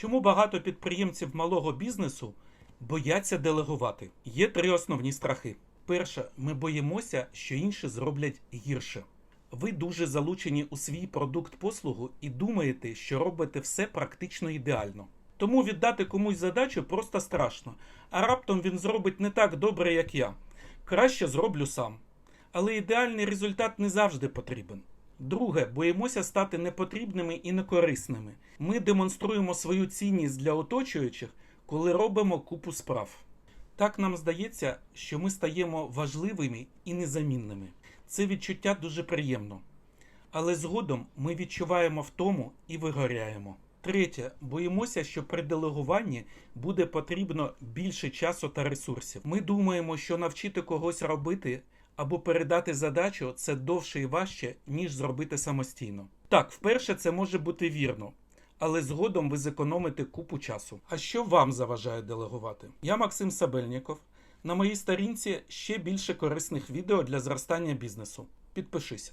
Чому багато підприємців малого бізнесу бояться делегувати? Є три основні страхи. Перше, ми боїмося, що інші зроблять гірше. Ви дуже залучені у свій продукт послугу і думаєте, що робите все практично ідеально. Тому віддати комусь задачу просто страшно, а раптом він зробить не так добре, як я. Краще зроблю сам. Але ідеальний результат не завжди потрібен. Друге, боїмося стати непотрібними і некорисними. Ми демонструємо свою цінність для оточуючих, коли робимо купу справ. Так нам здається, що ми стаємо важливими і незамінними. Це відчуття дуже приємно. Але згодом ми відчуваємо втому і вигоряємо. Третє, боїмося, що при делегуванні буде потрібно більше часу та ресурсів. Ми думаємо, що навчити когось робити або передати задачу це довше і важче, ніж зробити самостійно. Так, вперше це може бути вірно, але згодом ви зекономите купу часу. А що вам заважає делегувати? Я Максим Сабельніков. На моїй сторінці ще більше корисних відео для зростання бізнесу. Підпишись.